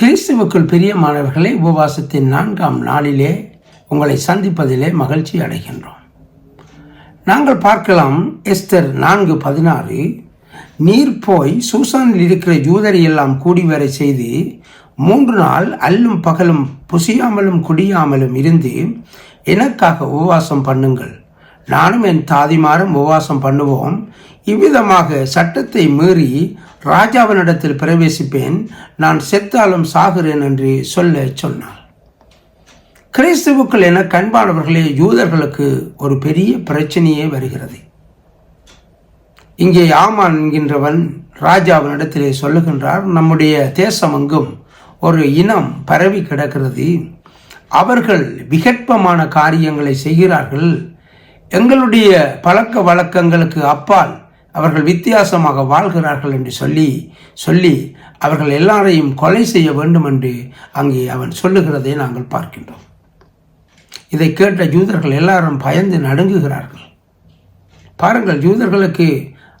கிறிஸ்துவுக்குள் மாணவர்களை உபவாசத்தின் நான்காம் நாளிலே உங்களை சந்திப்பதிலே மகிழ்ச்சி அடைகின்றோம். நாங்கள் பார்க்கலாம் எஸ்தர் நான்கு பதினாறு. நீர் போய் சூசானில் இருக்கிற ஜூதரை எல்லாம் கூடி வர செய்து மூன்று நாள் அல்லும் பகலும் புசியாமலும் குடியாமலும் இருந்து எனக்காக உபவாசம் பண்ணுங்கள். நானும் என் தாதிமாரும் உபவாசம் பண்ணுவோம். இவ்விதமாக சட்டத்தை மீறி ராஜாவினிடத்தில் பிரவேசிப்பேன். நான் செத்தாலும் சாகிறேன் என்று சொல்ல சொன்னார். கிறிஸ்துவுக்கள் என கண்பானவர்களே யூதர்களுக்கு ஒரு பெரிய பிரச்சனையே வருகிறது. இங்கே ஆமான் என்கின்றவன் ராஜாவினிடத்திலே சொல்லுகின்றார் நம்முடைய தேசம் அங்கும் ஒரு இனம் பரவி கிடக்கிறது. அவர்கள் விகற்பமான காரியங்களை செய்கிறார்கள். எங்களுடைய பழக்க வழக்கங்களுக்கு அப்பால் அவர்கள் வித்தியாசமாக வாழ்கிறார்கள் என்று சொல்லி சொல்லி அவர்கள் எல்லாரையும் கொலை செய்ய வேண்டும் என்று அங்கே அவன் சொல்லுகிறதை நாங்கள் பார்க்கின்றோம். இதை கேட்ட யூதர்கள் எல்லாரும் பயந்து நடுங்குகிறார்கள். பாருங்கள் யூதர்களுக்கு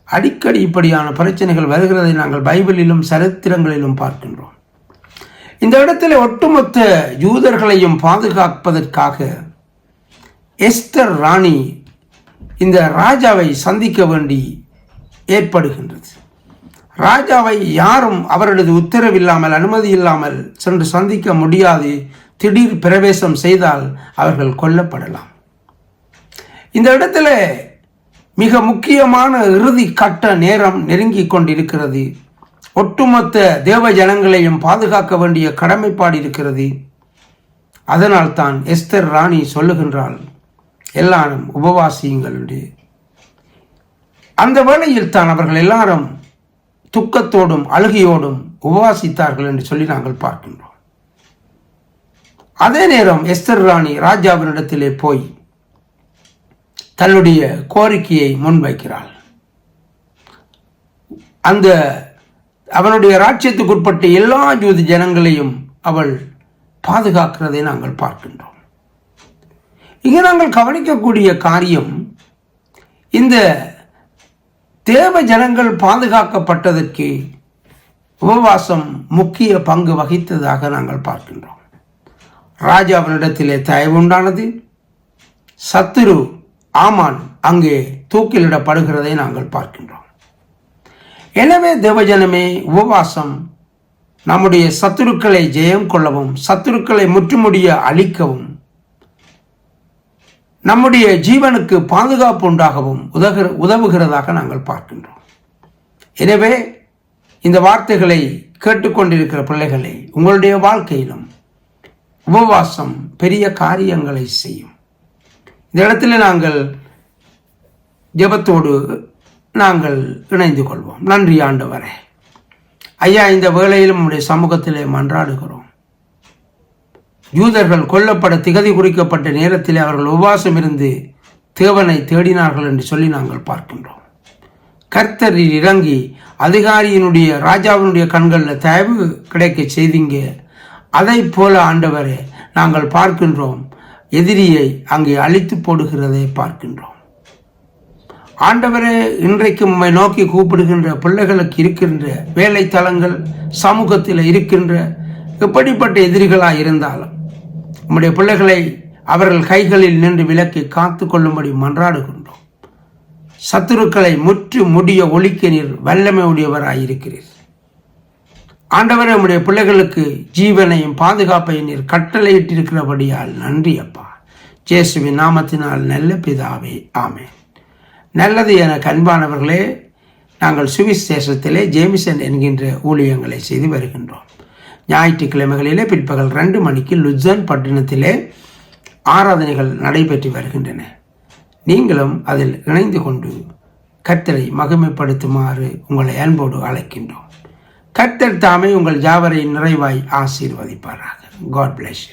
அடிக்கடி இப்படியான பிரச்சனைகள் வருகிறதை நாங்கள் பைபிளிலும் சரித்திரங்களிலும் பார்க்கின்றோம். இந்த இடத்துல ஒட்டுமொத்த யூதர்களையும் பாதுகாப்பதற்காக எஸ்தர் ராணி இந்த ராஜாவை சந்திக்க வேண்டி ஏற்படுகின்றது. ராஜாவை யாரும் அவரது உத்தரவில்லாமல் அனுமதி இல்லாமல் சென்று சந்திக்க முடியாது. திடீர் பிரவேசம் செய்தால் அவர்கள் கொல்லப்படலாம். இந்த இடத்துல மிக முக்கியமான இறுதி கட்ட நேரம் நெருங்கி கொண்டிருக்கிறது. ஒட்டுமொத்த தேவ ஜனங்களையும் பாதுகாக்க வேண்டிய கடமைப்பாடு இருக்கிறது. அதனால் தான் எஸ்தர் ராணி சொல்லுகின்றாள் எல்லாரும் உபவாசியுங்களுடைய. அந்த வேளையில் தான் அவர்கள் எல்லாரும் துக்கத்தோடும் அழுகையோடும் உபவாசித்தார்கள் என்று சொல்லி நாங்கள் பார்க்கின்றோம். அதே நேரம் எஸ்தர் ராணி ராஜாவினிடத்திலே போய் தன்னுடைய கோரிக்கையை முன்வைக்கிறாள். அந்த அவனுடைய ராஜ்யத்துக்குட்பட்ட எல்லா ஜூதி ஜனங்களையும் அவள் பாதுகாக்கிறதை நாங்கள் பார்க்கின்றோம். இங்கே நாங்கள் கவனிக்கக்கூடிய காரியம் இந்த தேவ ஜனங்கள் பாதுகாக்கப்பட்டதற்கு உபவாசம் முக்கிய பங்கு வகித்ததாக நாங்கள் பார்க்கின்றோம். ராஜாவினிடத்திலே தயவு உண்டானது சத்துரு ஆமான் அங்கே தூக்கிலிடப்படுகிறதை நாங்கள் பார்க்கின்றோம். எனவே தேவஜனமே உபவாசம் நம்முடைய சத்துருக்களை ஜெயம் கொள்ளவும் சத்துருக்களை முற்றுமுடிய அழிக்கவும் நம்முடைய ஜீவனுக்கு பாதுகாப்பு உண்டாகவும் உதகு உதவுகிறதாக நாங்கள் பார்க்கின்றோம். எனவே இந்த வார்த்தைகளை கேட்டுக்கொண்டிருக்கிற பிள்ளைகளை உங்களுடைய வாழ்க்கையிலும் உபவாசம் பெரிய காரியங்களை செய்யும். இந்த இடத்துல நாங்கள் ஜெபத்தோடு நாங்கள் இணைந்து கொள்வோம். நன்றி ஆண்டு வரை ஐயா இந்த வேளையிலும் நம்முடைய சமூகத்திலே மன்றாடுகிறோம். யூதர்கள் கொல்லப்பட திகதி குறிக்கப்பட்ட நேரத்தில் அவர்கள் உபவாசம் இருந்து தேவனை தேடினார்கள் என்று சொல்லி நாங்கள் பார்க்கின்றோம். கர்த்தரில் இறங்கி அதிகாரியினுடைய ராஜாவினுடைய கண்களில் தயவு கிடைக்க செய்தீங்க. அதை போல ஆண்டவரே நாங்கள் பார்க்கின்றோம். எதிரியை அங்கே அழித்து போடுகிறதை பார்க்கின்றோம். ஆண்டவரே இன்றைக்கு உண்மை நோக்கி கூப்பிடுகின்ற பிள்ளைகளுக்கு இருக்கின்ற வேலை சமூகத்தில் இருக்கின்ற எப்படிப்பட்ட எதிரிகளாக இருந்தாலும் உம்முடைய பிள்ளைகளை அவர்கள் கைகளில் நின்று விலக்கி காத்து கொள்ளும்படி மன்றாடுகின்றோம். சத்துருக்களை முற்று முடிய ஒழிக்க நீர் வல்லமை உடையவராயிருக்கிறீர். ஆண்டவரே உம்முடைய பிள்ளைகளுக்கு ஜீவனையும் பாதுகாப்பையும் நீர் கட்டளையிட்டிருக்கிறபடியால் நன்றி அப்பா. ஜேசுவின் நாமத்தினால் நல்ல பிதாவே ஆமேன். நல்லது என கண்பானவர்களே நாங்கள் சுவிசேஷத்திலே ஜேமிசன் என்கின்ற ஊழியங்களை செய்து வருகின்றோம். ஞாயிற்றுக்கிழமைகளிலே பிற்பகல் ரெண்டு மணிக்கு லுஜன் பட்டினத்திலே ஆராதனைகள் நடைபெற்று வருகின்றன. நீங்களும் அதில் இணைந்து கொண்டு கத்தரை மகிமைப்படுத்துமாறு உங்களை அன்போடு அழைக்கின்றோம். கத்தர் தாமே உங்கள் ஜாவரை நிறைவாய் ஆசீர்வதிப்பாராக. God plus